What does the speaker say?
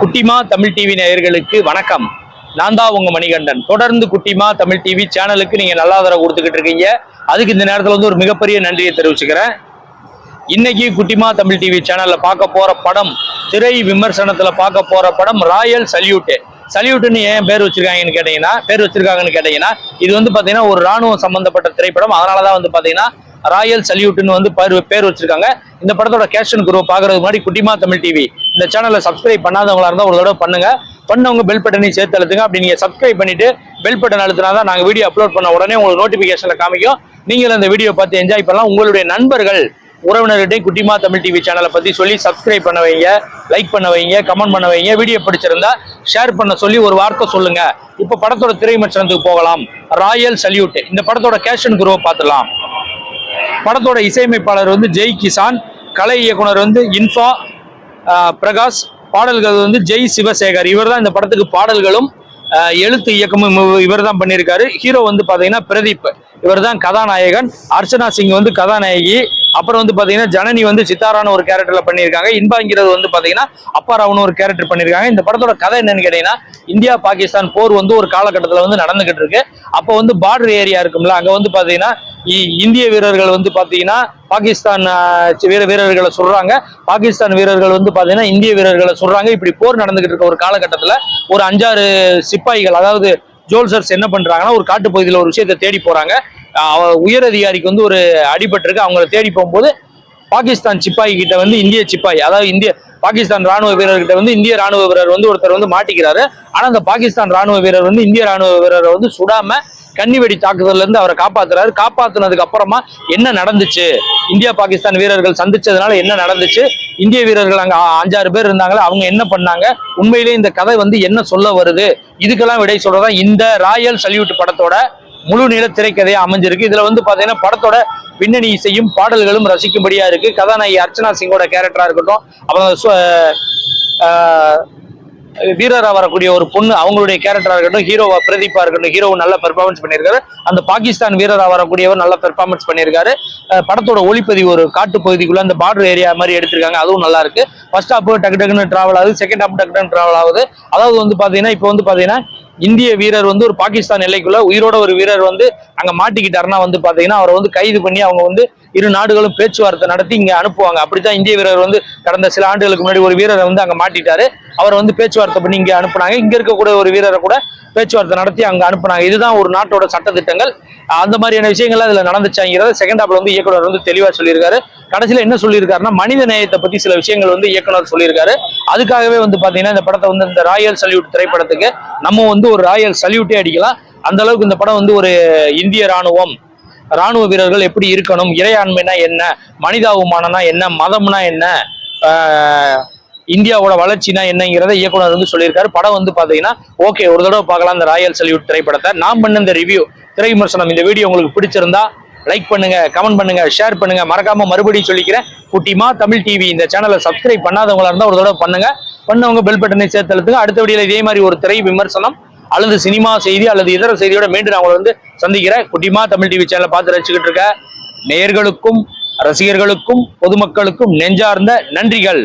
குட்டிமா தமிழ் டிவி நேயர்களுக்கு வணக்கம். நான் தான் உங்க மணிகண்டன். தொடர்ந்து குட்டிமா தமிழ் டிவி சேனலுக்கு நீங்க நல்லா ஆதரவு கொடுத்துக்கிட்டு இருக்கீங்க. அதுக்கு இந்த நேரத்துல வந்து ஒரு மிகப்பெரிய நன்றியை தெரிவிச்சுக்கிறேன். இன்னைக்கு குட்டிமா தமிழ் டிவி சேனல்ல பார்க்க போற படம் திரை விமர்சனத்துல பார்க்க போற படம் ராயல் சல்யூட் சல்யூட்னு ஏன் பேர் வச்சிருக்காங்கன்னு கேட்டீங்கன்னா பேர் வச்சிருக்காங்கன்னு கேட்டீங்கன்னா இது வந்து பாத்தீங்கன்னா ஒரு ராணுவம் சம்பந்தப்பட்ட திரைப்படம். அதனாலதான் வந்து பாத்தீங்கன்னா ராயல் சல்யூட்னு வந்து பேர் பேர் வச்சிருக்காங்க. இந்த படத்தோட கேஷன் குரூப் பாக்குறதுக்கு முன்னாடி குட்டிமா தமிழ் டிவி இந்த சேனலை சப்ஸ்கிரைப் பண்ணாதவங்களா இருந்தால் ஒரு தடவை பண்ணுங்க. பண்ணவங்க பெல் பட்டனையும் சேர்த்து அழுத்துங்க. அப்படி நீங்க சப்ஸ்கிரைப் பண்ணிட்டு பெல் பட்டன் அழுத்தினா தான் நாங்கள் வீடியோ அப்லோட் பண்ண உடனே உங்களுக்கு நோட்டிபிகேஷன்ல காமிக்கும். நீங்கள் அந்த வீடியோ பார்த்து என்ஜாய் பண்ணலாம். உங்களுடைய நண்பர்கள் உறவினர்கிட்டையும் குட்டிமா தமிழ் டிவி சேனலை பத்தி சொல்லி சப்ஸ்கிரைப் பண்ண வைங்க லைக் பண்ண வைங்க கமெண்ட் பண்ண வைங்க. வீடியோ பிடிச்சிருந்தா ஷேர் பண்ண சொல்லி ஒரு வார்த்தை சொல்லுங்க. இப்போ படத்தோட திரைமச்சனத்துக்கு போகலாம். Royal Salute. இந்த படத்தோட கேஷன் குரூவை பார்த்துலாம் படத்தோட இசையமைப்பாளர் வந்து ஜெய் கிசான் கலை இயக்குனர் வந்து இன்ஃபா பிரகாஷ் பாடல்கள் வந்து ஜெய் சிவசேகர். இவர் தான் இந்த படத்துக்கு பாடல்களும் எழுத்து இயக்கமும் இவர் தான் பண்ணியிருக்காரு. ஹீரோ வந்து பார்த்தீங்கன்னா பிரதீப் இவர் தான் கதாநாயகன். அர்ச்சனா சிங் வந்து கதாநாயகி. அப்புறம் வந்து பார்த்தீங்கன்னா ஜனனி வந்து சித்தாரான ஒரு கேரக்டரில் பண்ணியிருக்காங்க. இன்பாங்கிறது வந்து பார்த்தீங்கன்னா அப்பாராவனு ஒரு கேரக்டர் பண்ணியிருக்காங்க. இந்த படத்தோட கதை என்னன்னு கேட்டீங்கன்னா இந்தியா பாகிஸ்தான் போர் வந்து ஒரு காலகட்டத்தில் வந்து நடந்துகிட்டு இருக்கு. அப்போ வந்து பார்டர் ஏரியா இருக்கும்ல அங்கே வந்து பார்த்தீங்கன்னா இந்திய வீரர்கள் வந்து பார்த்தீங்கன்னா பாகிஸ்தான் வீர வீரர்களை சொல்றாங்க. பாகிஸ்தான் வீரர்கள் வந்து பார்த்தீங்கன்னா இந்திய வீரர்களை சொல்றாங்க. இப்படி போர் நடந்துகிட்டு இருக்க ஒரு காலகட்டத்தில் ஒரு அஞ்சாறு சிப்பாய்கள் அதாவது ஜோல்சர்ஸ் என்ன பண்றாங்கன்னா ஒரு காட்டுப்பகுதியில் ஒரு விஷயத்தை தேடி போறாங்க. அவ உயர் அதிகாரிக்கு வந்து ஒரு அடிபட்டிருக்கு. அவங்கள தேடி போகும்போது பாகிஸ்தான் சிப்பாய் கிட்ட வந்து இந்திய சிப்பாய் அதாவது இந்திய பாகிஸ்தான் ராணுவ வீரர்கிட்ட வந்து இந்திய ராணுவ வீரர் வந்து ஒருத்தர் வந்து மாட்டிக்கிறாரு. ஆனா அந்த பாகிஸ்தான் ராணுவ வீரர் வந்து இந்திய ராணுவ வீரரை வந்து சுடாம கன்னிவெடி தாக்குதல்ல இருந்து அவரை காப்பாத்துறாரு. காப்பாத்துனதுக்கு அப்புறமா என்ன நடந்துச்சு? இந்தியா பாகிஸ்தான் வீரர்கள் சந்திச்சதுனால என்ன நடந்துச்சு? இந்திய வீரர்கள் அங்க அஞ்சாறு பேர் இருந்தாங்களே அவங்க என்ன பண்ணாங்க? உண்மையிலேயே இந்த கதை வந்து என்ன சொல்ல வருது? இதுக்கெல்லாம் விடை சொல்றதா? இந்த ராயல் சல்யூட் படத்தோட முழு நீள திரைக்கதையா அமைஞ்சிருக்கு. இதுல வந்து பாத்தீங்கன்னா படத்தோட பின்னணி இசையும் பாடல்களும் ரசிக்கும்படியா இருக்கு. கதாநாயகி அர்ச்சனா சிங்கோட கேரக்டரா இருக்கட்டும். அப்புறம் வீரரா வரக்கூடிய ஒரு பொண்ணு அவங்களுடைய கேரக்டரா இருக்கட்டும் ஹீரோவா பிரதீப்பா இருக்கட்டும் ஹீரோ நல்ல பெர்ஃபார்மன்ஸ் பண்ணியிருக்காரு. அந்த பாகிஸ்தான் வீரரா வரக்கூடியவர் நல்ல பெர்ஃபார்மன்ஸ் பண்ணியிருக்காரு. படத்தோட ஒளிப்பதிவு ஒரு காட்டு பகுதிக்குள்ள அந்த பார்டர் ஏரியா மாதிரி எடுத்திருக்காங்க. அதுவும் நல்லா இருக்கு. ஃபர்ஸ்ட் ஹாப் டக்கு டக்குன்னு டிராவல் ஆகுது. செகண்ட் ஹாப் டக்கு டக்குன்னு டிராவல் ஆகுது. அதாவது வந்து பாத்தீங்கன்னா இப்போ வந்து பாத்தீங்கன்னா இந்திய வீரர் வந்து ஒரு பாகிஸ்தான் எல்லைக்குள்ள உயிரோட ஒரு வீரர் வந்து அங்க மாட்டிக்கிட்டாருன்னா வந்து பாத்தீங்கன்னா அவரை வந்து கைது பண்ணி அவங்க வந்து இரு நாடுகளும் பேச்சுவார்த்தை நடத்தி இங்க அனுப்புவாங்க. அப்படித்தான் இந்திய வீரர் வந்து கடந்த சில ஆண்டுகளுக்கு முன்னாடி ஒரு வீரரை வந்து அங்க மாட்டிட்டாரு. அவரை வந்து பேச்சுவார்த்தை பண்ணி இங்க அனுப்புனாங்க. இங்க இருக்கக்கூடிய ஒரு வீரரை கூட பேச்சுவார்த்தை நடத்தி அங்க அனுப்புனாங்க. இதுதான் ஒரு நாட்டோட சட்டத்திட்டங்கள். அந்த மாதிரியான விஷயங்கள்லாம் இதுல நடந்துச்சாங்கிறத செகண்ட் ஹாப்ல வந்து இயக்குனர் வந்து தெளிவா சொல்லியிருக்காரு. கடைசியில என்ன சொல்லியிருக்காருன்னா மனித நேயத்தை பத்தி சில விஷயங்கள் வந்து இயக்குனர் சொல்லியிருக்காரு. அதுக்காகவே வந்து பாத்தீங்கன்னா இந்த படத்தை வந்து இந்த ராயல் சல்யூட் திரைப்படத்துக்கு நம்ம வந்து ஒரு ராயல் சல்யூட்டே அடிக்கலாம். அந்த அளவுக்கு இந்த படம் வந்து ஒரு இந்திய ராணுவம். ராணுவ வீரர்கள் எப்படி இருக்கணும்? இறையாண்மைனா என்ன? மனிதாபிமானம்னா என்ன? மதம்னா என்ன? இந்தியாவோட வளர்ச்சினா என்னங்கிறத இயக்குனர் வந்து சொல்லியிருக்காரு. படம் வந்து பார்த்தீங்கன்னா ஓகே ஒரு தடவை பார்க்கலாம் இந்த ராயல் சல்யூட் திரைப்படத்தை. நான் பண்ண இந்த ரிவ்யூ திரை விமர்சனம் இந்த வீடியோ உங்களுக்கு பிடிச்சிருந்தா லைக் பண்ணுங்க கமெண்ட் பண்ணுங்க ஷேர் பண்ணுங்க. மறக்காம மறுபடியும் சொல்லிக்கிறேன். குட்டிமா தமிழ் டிவி இந்த சேனலை சப்ஸ்கிரைப் பண்ணாதவங்களா இருந்தால் ஒரு தடவை பண்ணுங்க. பண்ணவங்க பெல் பட்டனை சேர்த்தளத்துக்கு அடுத்த வீடியோல இதே மாதிரி ஒரு திரை விமர்சனம் அல்லது சினிமா செய்தி அல்லது இதர செய்தியோட மீண்டும் நான் உங்களை வந்து சந்திக்கிறேன். குட்டிமா தமிழ் டிவி சேனலை பார்த்து ரசிச்சுக்கிட்டு இருக்க நேயர்களுக்கும் ரசிகர்களுக்கும் பொதுமக்களுக்கும் நெஞ்சார்ந்த நன்றிகள்.